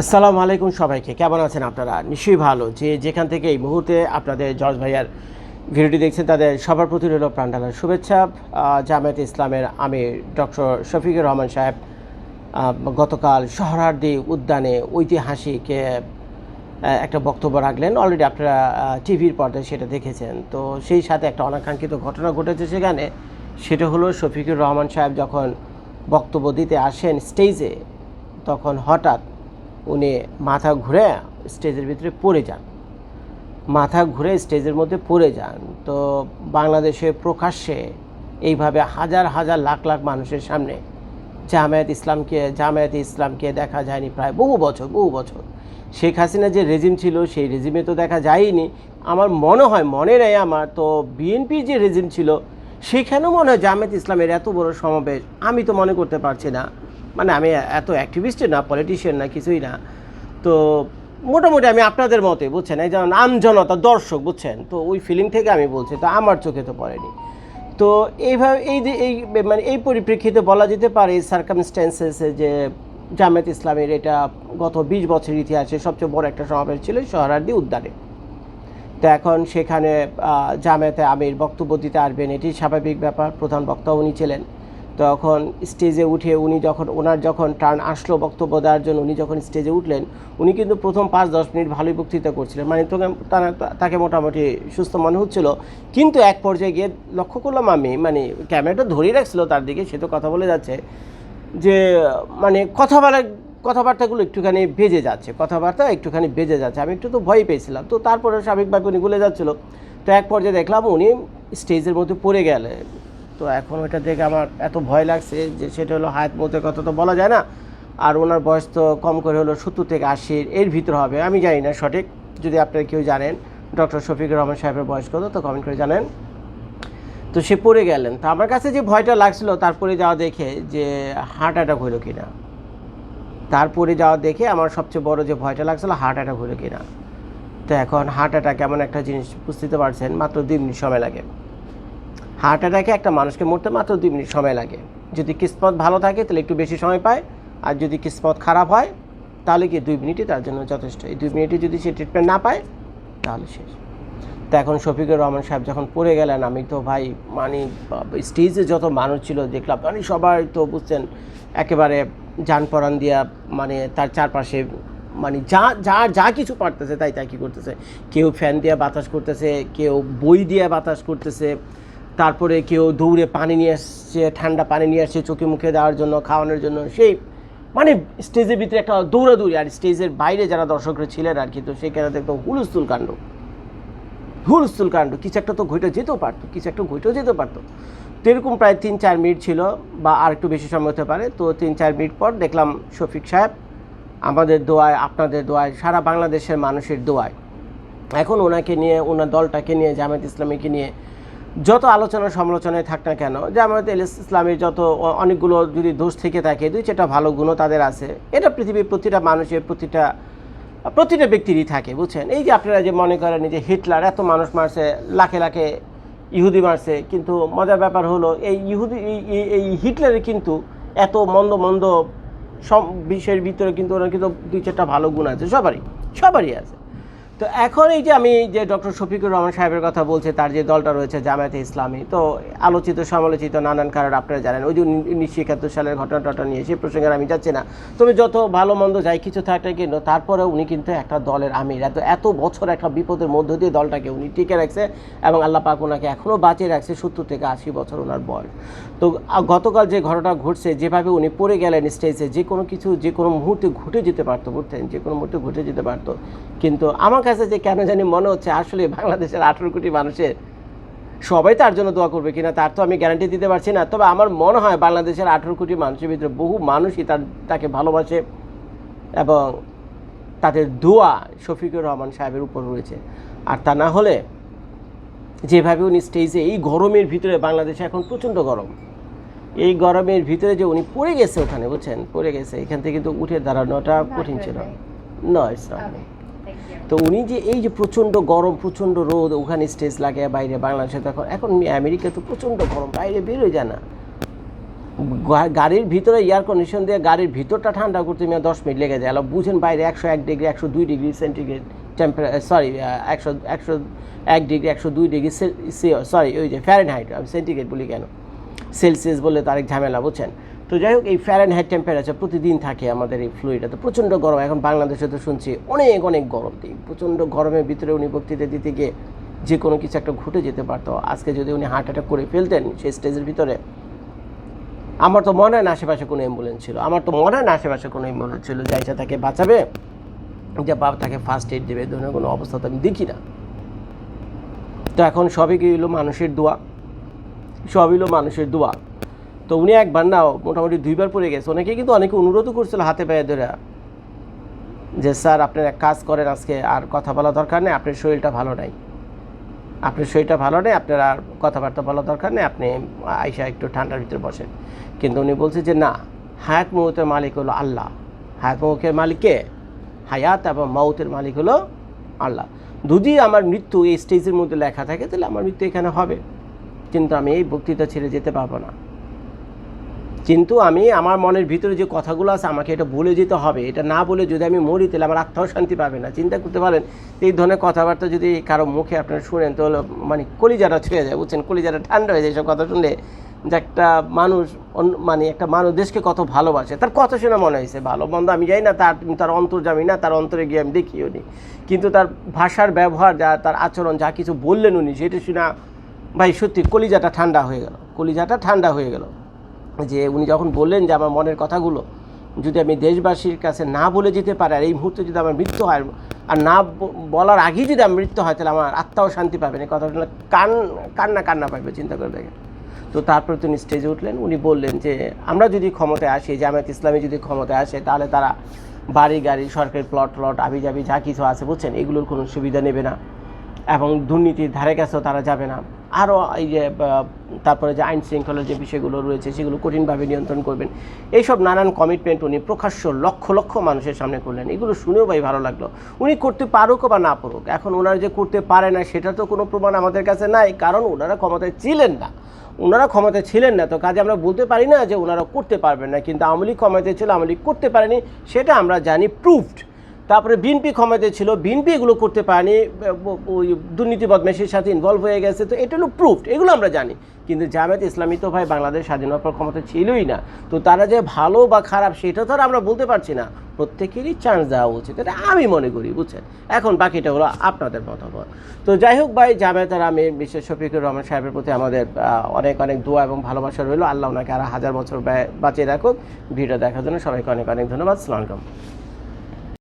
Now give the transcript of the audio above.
আসসালামু আলাইকুম সবাইকে। কেমন আছেন আপনারা? নিশ্চয়ই ভালো। যে যেখান থেকে এই মুহূর্তে আপনাদের জর্জ ভাইয়ার ভিডিওটি দেখছেন, তাদের সবার প্রতি রইল প্রাণঢালার শুভেচ্ছা। জামায়াতে ইসলামের আমির ডক্টর শফিকুর রহমান সাহেব গতকাল শহরার্দি উদ্যানে ঐতিহাসিক একটা বক্তব্য রাখলেন। অলরেডি আপনারা টিভির পর্দায় সেটা দেখেছেন। তো সেই সাথে একটা অনাকাঙ্ক্ষিত ঘটনা ঘটেছে সেখানে। সেটা হলো শফিকুর রহমান সাহেব যখন বক্তব্য দিতে আসেন স্টেজে তখন হঠাৎ উনি মাথা ঘুরে স্টেজের ভিতরে পড়ে যান। মাথা ঘুরে স্টেজের মধ্যে পড়ে যান। তো বাংলাদেশে প্রকাশ্যে এইভাবে হাজার হাজার, লাখ লাখ মানুষের সামনে জামায়াত ইসলামকে জামায়াত ইসলামকে দেখা যায়নি প্রায় বহু বছর বহু বছর। শেখ হাসিনা যে রেজিম ছিল, সেই রেজিমে তো দেখা যায়নি আমার মনে হয়, মনে নেই আমার, তো বিএনপির যে রেজিম ছিল, সেখানেও মনে হয় জামায়াত ইসলামের এত বড় সমাবেশ, আমি তো মনে করতে পারছি না। মানে আমি এত অ্যাক্টিভিস্ট না পলিটিশিয়ান না, কিছুই না। তো মোটামুটি আমি আপনাদের মতে, বুঝছেন? এই যেমন আমজনতা দর্শক, বুঝছেন? তো ওই ফিলিং থেকে আমি বলছি, তো আমার চোখে তো পড়েনি। তো এইভাবে এই যে এই মানে এই পরিপ্রেক্ষিতে বলা যেতে পারে সার্কামস্ট্যান্সেসে যে জামায়াত ইসলামের এটা গত বিশ বছর ইতিহাসে সবচেয়ে বড় একটা সমাবেশ ছিল শহরার্দি উদ্যানে। তো এখন সেখানে জামায়াতে আমির বক্তব্য দিতে আসবেন, এটি স্বাভাবিক ব্যাপার, প্রধান বক্তা উনি ছিলেন। তখন স্টেজে উঠে উনি যখন ওনার যখন টার্ন আসলো বক্তব্য দেওয়ার জন্য, উনি যখন স্টেজে উঠলেন, উনি কিন্তু প্রথম পাঁচ, দশ মিনিট ভালোই বক্তৃতা করছিলেন। মানে তোকে তাকে মোটামুটি সুস্থ মনে হচ্ছিল। কিন্তু এক পর্যায়ে গিয়ে লক্ষ্য করলাম আমি মানে ক্যামেরাটা ধরেই রাখছিল তার দিকে, সে তো কথা বলে যাচ্ছে, যে মানে কথা বলার কথাবার্তাগুলো একটুখানি বেজে যাচ্ছে, কথাবার্তা একটুখানি বেজে যাচ্ছে। আমি একটু তো ভয় পেয়েছিলাম। তো তারপরে স্বাভাবিকভাবে উনি গুলে যাচ্ছিল। তো এক পর্যায়ে দেখলাম উনি স্টেজের মধ্যে পড়ে গেলেন। তো এখন ওটা দেখে আমার এত ভয় লাগছে যে সেটা হলো হায়াত মতের কথা তো বলা যায় না। আর ওনার বয়স তো কম করে হলো সত্তর থেকে আশির এর ভিতর হবে, আমি জানি না সঠিক। যদি আপনারা কেউ জানেন, ডক্টর শফিকুর রহমান সাহেবের বয়স কত, তো কমেন্ট করে জানেন। তো সে পড়ে গেলেন। তো আমার কাছে যে ভয়টা লাগছিল, তারপরে যাওয়া দেখে যে হার্ট অ্যাটাক হলো কিনা। তারপরে যাওয়া দেখে আমার সবচেয়ে বড় যে ভয়টা লাগছিল হার্ট অ্যাটাক হলো কিনা। তো এখন হার্ট অ্যাটাক এমন একটা জিনিস বুঝতে পারছেন, মাত্র দুই মিনিট সময় লাগে। হার্ট অ্যাটাকে একটা মানুষকে মরতে মাত্র দুই মিনিট সময় লাগে। যদি কিসমত ভালো থাকে, তাহলে একটু বেশি সময় পায়। আর যদি কিসমত খারাপ হয়, তাহলে কি দুই মিনিটই তার জন্য যথেষ্ট। এই দুই মিনিটে যদি সে ট্রিটমেন্ট না পায়, তাহলে শেষ। তো এখন শফিকুর রহমান সাহেব যখন পড়ে গেলেন, আমি তো ভাই মানে স্টেজে যত মানুষ ছিল, দেখলাম মানে সবাই তো বুঝছেন, একেবারে যান পরাণ দিয়া মানে তার চারপাশে মানে যা যা যা কিছু পারতেছে, তাই তাই কি করতেছে? কেউ ফ্যান দিয়ে বাতাস করতেছে, কেউ বই দিয়ে বাতাস করতেছে তারপরে কেউ দৌড়ে পানি নিয়ে আসছে, ঠান্ডা পানি নিয়ে আসছে চোখে মুখে দেওয়ার জন্য, খাওয়ানোর জন্য। সেই মানে স্টেজের ভিতরে একটা দৌড়াদৌড়ি, আর স্টেজের বাইরে যারা দর্শকরা ছিলেন আর কি, তো সেখানে তো একদম হুলস্থুল কাণ্ড। হুলস্থুল কাণ্ড, কিছু একটা তো ঘটে যেতেও পারতো, কিছু একটা ঘটেও যেতে পারতো। তো এরকম প্রায় তিন চার মিনিট ছিল, বা আর একটু বেশি সময় হতে পারে, তো তিন চার মিনিট পর দেখলাম শফিক সাহেব আমাদের দোয়ায়, আপনাদের দোয়ায়, সারা বাংলাদেশের মানুষের দোয়ায়। এখন ওনাকে নিয়ে, ওনার দলটাকে নিয়ে, জামায়াত ইসলামীকে নিয়ে যত আলোচনা সমালোচনায় থাক না কেন জামায়াত ইস- ইসলামের যত অনেকগুলো যদি দোষ থেকে থাকে, দুই চারটা ভালো গুণও তাদের আছে, এটা পৃথিবীর প্রতিটা মানুষের প্রতিটা প্রতিটা ব্যক্তিরই থাকে, বুঝছেন? এই যে আপনারা যে মনে করেন যে হিটলার, এত মানুষ মারছে, লাখে লাখে ইহুদি মারছে, কিন্তু মজার ব্যাপার হলো, এই ইহুদি, এই- হিটলারের কিন্তু এত মন্দ মন্দ সব বিষয়ের ভিতরে কিন্তু ওনার কিন্তু দুই চারটা ভালো গুণ আছে, সবারই সবারই আছে। তো এখন এই যে আমি যে ডক্টর শফিকুর রহমান সাহেবের কথা বলছে, তার যে দলটা রয়েছে জামায়াতে ইসলামী, তো আলোচিত সমালোচিত নানান কারণ আপনারা জানেন, ওই যে উনিশশো একাত্তর সালের ঘটনা টটা নিয়ে সেই প্রসঙ্গে আমি যাচ্ছি না। তবে যত ভালো মন্দ যাই কিছু থাকে কিন্তু তারপরে উনি কিন্তু একটা দলের আমির। এত এত বছর একটা বিপদের মধ্য দিয়ে দলটাকে উনি টিকে রাখছে এবং আল্লাহ পাক ওনাকে এখনও বাঁচিয়ে রাখছে সত্তর থেকে আশি বছর ওনার বয়স। তো গতকাল যে ঘটনা ঘটছে, যেভাবে উনি পড়ে গেলেন স্টেজে যে কোনো কিছু, যে কোনো মুহূর্তে ঘটে যেতে পারতো বুঝতেন যে কোনো মুহূর্তে ঘটে যেতে পারতো। কিন্তু আমার কাছে যে কেন জানি মনে হচ্ছে আসলে বাংলাদেশের আঠেরো কোটি মানুষের সবাই তার জন্য দোয়া করবে কিনা তার তো আমি গ্যারান্টি দিতে পারছি না। তবে আমার মনে হয় বাংলাদেশের আঠেরো কোটি মানুষের ভিতরে বহু মানুষই তার তাকে ভালোবাসে এবং তাদের দোয়া শফিকুর রহমান সাহেবের উপর রয়েছে। আর তা না হলে যেভাবে উনি স্টেজে এই গরমের ভিতরে বাংলাদেশে এখন প্রচণ্ড গরম এই গরমের ভিতরে যে উনি পড়ে গেছে ওখানে বুঝছেন? পড়ে গেছে এখান থেকে কিন্তু উঠে দাঁড়ানোটা কঠিন ছিল। নয় তো উনি যে এই যে প্রচণ্ড গরম, প্রচণ্ড রোদ, ওখানে স্টেজ লাগে বাইরে বাংলাদেশে তখন এখন আমেরিকা তো প্রচণ্ড গরম, বাইরে বেরোয় যায় না। গাড়ির ভিতরে এয়ার কন্ডিশন দিয়ে গাড়ির ভিতরটা ঠান্ডা করতে মেয়ে দশ মিনিট লেগে যায়। বুঝেন বাইরে একশো এক ডিগ্রি একশো দুই ডিগ্রি সেন্টিগ্রেড টেম্পারেচার সরি একশো একশো এক ডিগ্রি একশো দুই ডিগ্রি সরি ওই যে ফ্যারেনহাইট আমি সেন্টিগ্রেড বলি কেন? সেলসিয়াস বলে তো আরেক ঝামেলা, বুঝছেন? তো যাই হোক, এই ফ্যারেন ফ্যারেনহাইট টেম্পারেচার প্রতিদিন থাকে আমাদের এই ফ্লুইডে তো প্রচণ্ড গরম, এখন বাংলাদেশে তো শুনছি অনেক অনেক গরম দিন। প্রচণ্ড গরমের ভিতরে উনি বক্তৃতা দিতে গিয়ে যে কোনো কিছু একটা ঘটে যেতে পারতো। আজকে যদি উনি হার্ট অ্যাটাক করে ফেলতেন সেই স্টেজের ভিতরে, আমার তো মনে হয় না আশেপাশে কোনো অ্যাম্বুলেন্স ছিল। আমার তো মনে হয় না আশেপাশে কোনো অ্যাম্বুলেন্স ছিল। যাইছে তাকে বাঁচাবে, যে বাবা তাকে ফার্স্ট এড দেবে ধরনের কোনো অবস্থা তো আমি দেখি না। তো এখন সবই হলো মানুষের দোয়া? সবই হলো মানুষের দোয়া। তো উনি একবার না মোটামুটি দুইবার পড়ে গেছে। অনেকে কিন্তু অনেকে অনুরোধও করছিল হাতে পায়ে ধরে। যে, স্যার আপনার এক কাজ করেন আজকে, আর কথা বলা দরকার নেই, আপনার শরীরটা ভালো নাই। আপনার শরীরটা ভালো নেই, আপনার আর কথাবার্তা বলা দরকার নেই, আপনি আইসা একটু ঠান্ডার ভিতরে বসেন। কিন্তু উনি বলছে যে, না, হায়াত মৌতের মালিক হলো আল্লাহ। হায়াত মৌকের মালিক কে? হায়াত এবং মৌতের মালিক হলো আল্লাহ। যদি আমার মৃত্যু এই স্টেজের মধ্যে লেখা থাকে, তাহলে আমার মৃত্যু এখানে হবে। কিন্তু আমি এই বক্তৃতা ছেড়ে যেতে পারব না। কিন্তু আমি আমার মনের ভিতরে যে কথাগুলো আছে, আমাকে এটা বলে যেতে হবে। এটা না বলে যদি আমি মরি, তাহলে আমার আত্মাও শান্তি পাবে না। চিন্তা করতে পারেন, এই ধরনের কথাবার্তা যদি কারও মুখে আপনারা শুনেন, তাহলে মানে কলিজাটা ছুঁয়ে যায়, বুঝছেন? কলিজাটা ঠান্ডা হয়ে যায় এসব কথা শুনলে। যে একটা মানুষ মানে একটা মানুষ দেশকে কত ভালোবাসে, তার কথা শুনে মনে হয়েছে, ভালো মন্দ আমি যাই না, তার তার অন্তর জামি না, তার অন্তরে গিয়ে আমি দেখিও নি কিন্তু তার ভাষার ব্যবহার, যা, তার আচরণ, যা কিছু বললেন উনি, সেটা শুনে, ভাই সত্যি কলিজাটা ঠান্ডা হয়ে গেল, কলিজাটা ঠান্ডা হয়ে গেল। যে উনি যখন বললেন যে আমার মনের কথাগুলো, যদি আমি দেশবাসীর কাছে না বলে যেতে পারি, আর এই মুহূর্তে যদি আমার মৃত্যু হয়, আর না বলার আগেই যদি আমার মৃত্যু হয়, তাহলে আমার আত্মাও শান্তি পাবে না। এই কথা শুনলে কান, কান্না কান্না পাবে চিন্তা করে দেখেন তো তারপরে তিনি স্টেজে উঠলেন, উনি বললেন যে, আমরা যদি ক্ষমতায় আসি জামায়াত ইসলামী যদি ক্ষমতায় আসে, তাহলে তারা বাড়ি, গাড়ি, সরকারি প্লট প্লট আবি যাবি যা কিছু আছে, বুঝছেন? এগুলোর কোনো সুবিধা নেবে না এবং দুর্নীতির ধারে কাছেও তারা যাবে না। আরও এই যে তারপরে যে আইন শৃঙ্খলার যে বিষয়গুলো রয়েছে, সেগুলো কঠিনভাবে নিয়ন্ত্রণ করবেন। এইসব নানান কমিটমেন্ট উনি প্রকাশ্য লক্ষ লক্ষ মানুষের সামনে করলেন। এগুলো শুনেও ভাই ভালো লাগল। উনি করতে পারুক বা না পারুক, এখন ওনারা যে করতে পারে না, সেটা তো কোনো প্রমাণ আমাদের কাছে নাই, কারণ ওনারা ক্ষমতায় ছিলেন না। ওনারা ক্ষমতায় ছিলেন না, তো কাজে আমরা বলতে পারি না যে ওনারা করতে পারবেন না, কিন্তু আওয়ামী লীগ ক্ষমতায় ছিল, আওয়ামী লীগ করতে পারেনি, সেটা আমরা জানি প্রুফড তারপরে বিএনপি ক্ষমতায় ছিল বিএনপি এগুলো করতে পারেনি, ওই দুর্নীতি বদমাইশের সাথে ইনভলভ হয়ে গেছে, তো এটা হলো প্রুফড এগুলো আমরা জানি। কিন্তু জামায়াত ইসলামী তো ভাই বাংলাদেশ স্বাধীন হওয়ার পর ক্ষমতা ছিলই না। তো তারা যে ভালো বা খারাপ সেটা তো আমরা বলতে পারছি না। প্রত্যেকেরই চান্স দেওয়া উচিত, এটা আমি মনে করি, বুঝছেন? এখন বাকিটা হলো আপনাদের মতামত। তো যাই হোক ভাই জামায়াতের আমি বিশেষ শফিকুর রহমান সাহেবের প্রতি আমাদের অনেক অনেক দোয়া এবং ভালোবাসা রইল। আল্লাহ ওনাকে আরও হাজার বছর বাঁচিয়ে রাখুক। ভিডিও দেখার জন্য সবাইকে অনেক অনেক ধন্যবাদ। সালাম আলাইকুম।